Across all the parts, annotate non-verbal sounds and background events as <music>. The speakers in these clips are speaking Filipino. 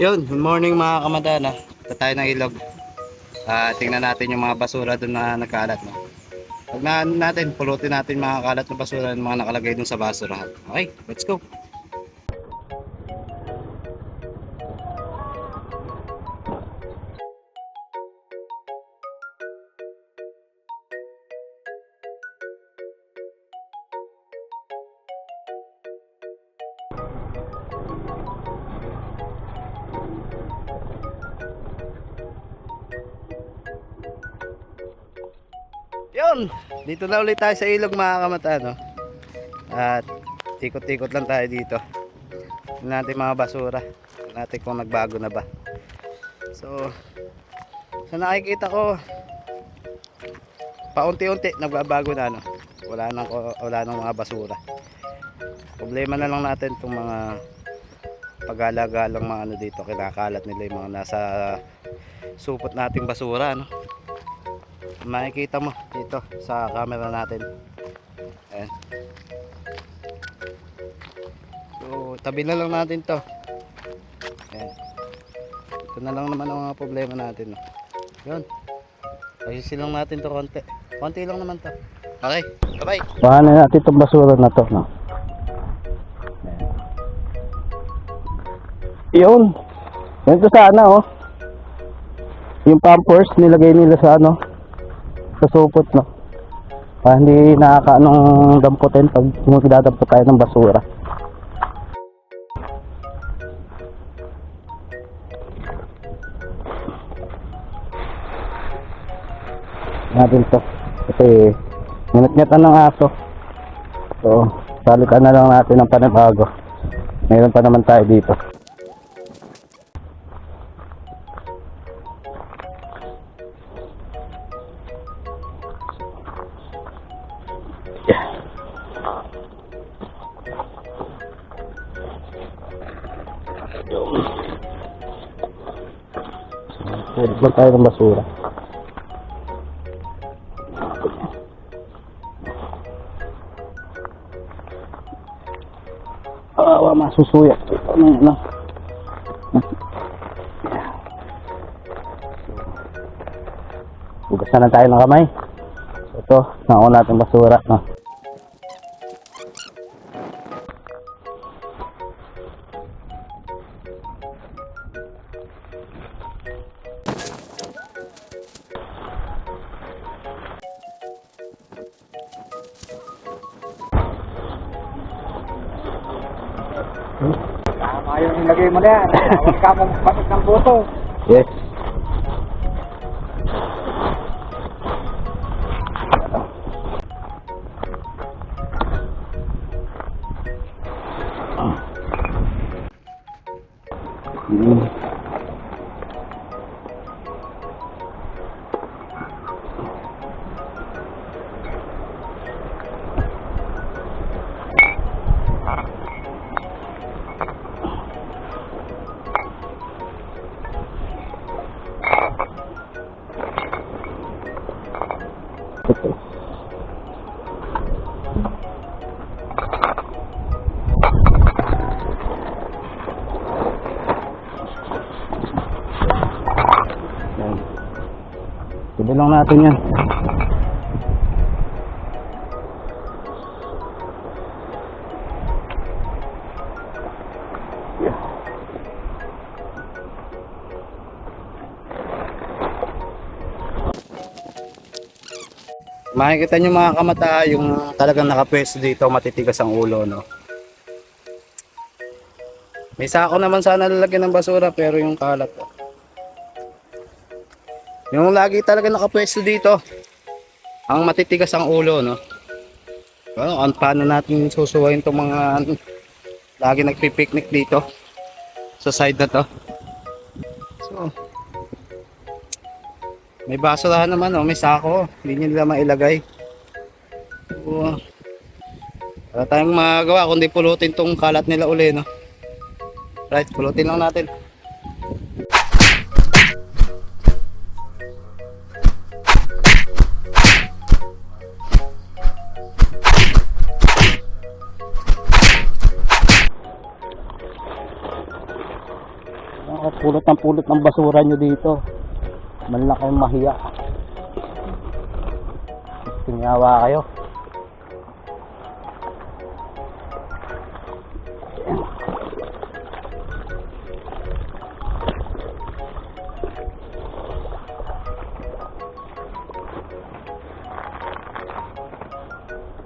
Yun, good morning mga kamadana. Ito tayo ng ilog. Ah, tingnan natin yung mga basura doon na nagkalat. No? Pag na natin, pulutin natin mga kalat na basura ng mga nakalagay doon sa basurahan. Okay, let's go. Yun, dito na ulit tayo sa ilog mga kamata. No? At ikot-ikot lang tayo dito. Natin mga basura. Natin kung nagbago na ba. So, sa nakikita ko, paunti-unti nagbabago na. No? Wala nang, wala nang mga basura. Problema na lang natin itong mga pag-alagalang mga ano dito. Kinakalat nila yung mga nasa supot nating basura. No? Makikita mo dito sa camera natin. Ayan. So tabi na lang natin to. Ayan. Ito na lang naman ang mga problema natin. Yun. Ayusin lang natin to konti. Konti lang naman to. Okay bye bye Paano natin itong basura na to, no? Yun. Ganito sana, oh. Yung pampers, nilagay nila sa ano, sa supot, no? Para hindi nakakaanong damputin pag magdadampot tayo ng basura. natin to kasi ngunit-ngatan ng aso so salikan na lang natin ng panibago mayroon pa naman tayo dito Pwede ba tayo ng basura? Awa, masusuyak. Ano yun, no? Hugasan na tayo ng kamay. So, ito, nakuha natin basura. No? Tama yung nilagay mo na yan. <laughs> Huwag ka mong patok ng puso. Yes. Lang natin yan. makikita nyo mga kamata yung talagang nakapwesto dito matitigas ang ulo no may sako naman sana lalagyan ng basura pero yung kalat oh. Yung lagi talaga nakapwesto dito ang matitigas ang ulo no well, ang paano natin susuwayin itong mga lagi nagpipiknik dito sa side na to so may basurahan naman, oh, may sako. Hindi nila mailagay. So, wala tayong magagawa kundi pulutin tong kalat nila uli, no? Right, pulutin lang natin. Pulot ng pulot ng basura nyo dito. Man lang kayong mahiya. Tingawa kayo.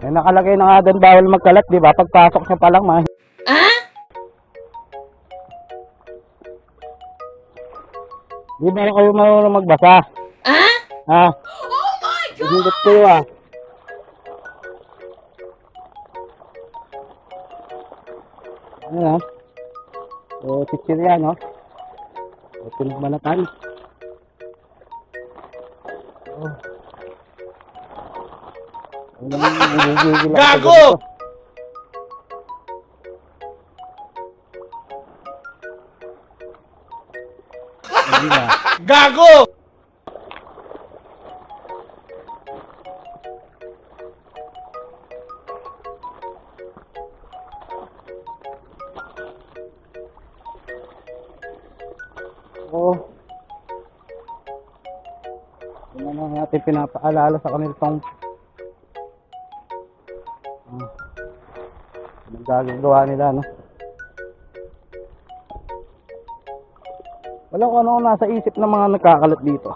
Eh, nakalagay na nga doon bawal magkalat, di ba? Pagpasok niya pa lang, mga Di ba kayo marunong magbasa? Ah? Ha? Oh my God! Hindot kayo ah. Ano? O, teacher yan, no? O, pinagmalatan. Oh. Gago! Gago! Oo. Ano na natin pinapaalala sa kanila tong ah, anong gagagawa nila, no? Wala ko ano nasa isip ng mga nagkakalat dito.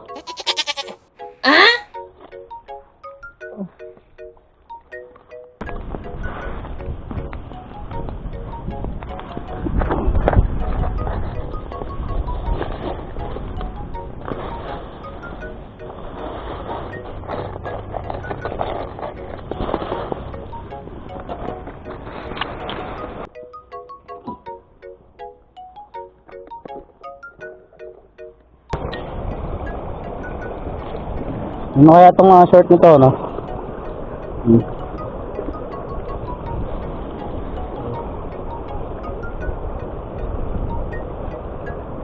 Ano kaya itong mga short nito, no? Hmm.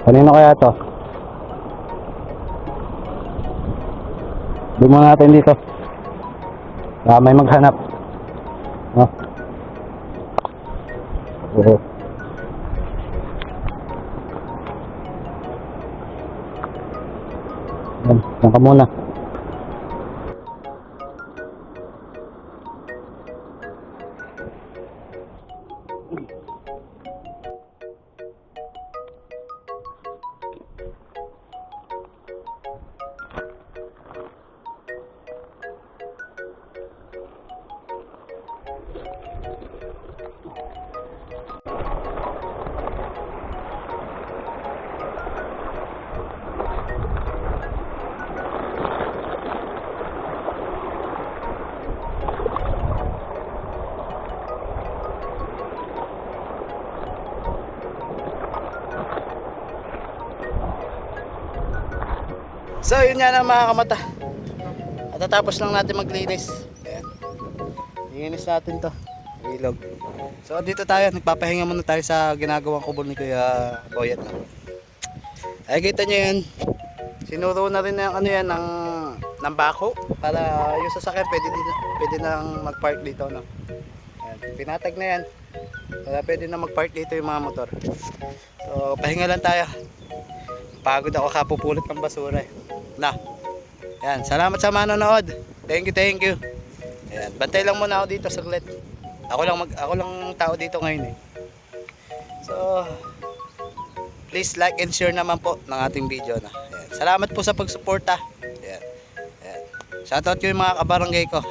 Kanino kaya to? Di mo natin dito. Baka may maghanap. No? Oo. Yan, yan ka muna. So, yun nga lang mga kamata. At tatapos lang natin maglinis. Ayan. Linis natin to. Ilog. So, dito tayo. Nagpapahinga muna tayo sa ginagawang kubol ni Kuya Boyet. Ay, kita nyo yan. Sinuro na rin ng ano yan, ng, ng bako. Para yung sasakyan, pwede, din, pwede nang mag-park dito. No? Ayan. Pinatag na yan. Kaya pwede na mag-park dito yung mga motor. So, pahinga lang tayo. Pagod ako kapupulot ng basura eh. Na. Yan, salamat sa manonood. Thank you, thank you. Yan, bantay lang muna ako dito saglit. Ako lang mag ako lang tao dito ngayon eh. So, please like and share naman po ng ating video na. Yan. Salamat po sa pagsuporta. Yan. Yan. Shoutout ko yung mga kabarangay ko.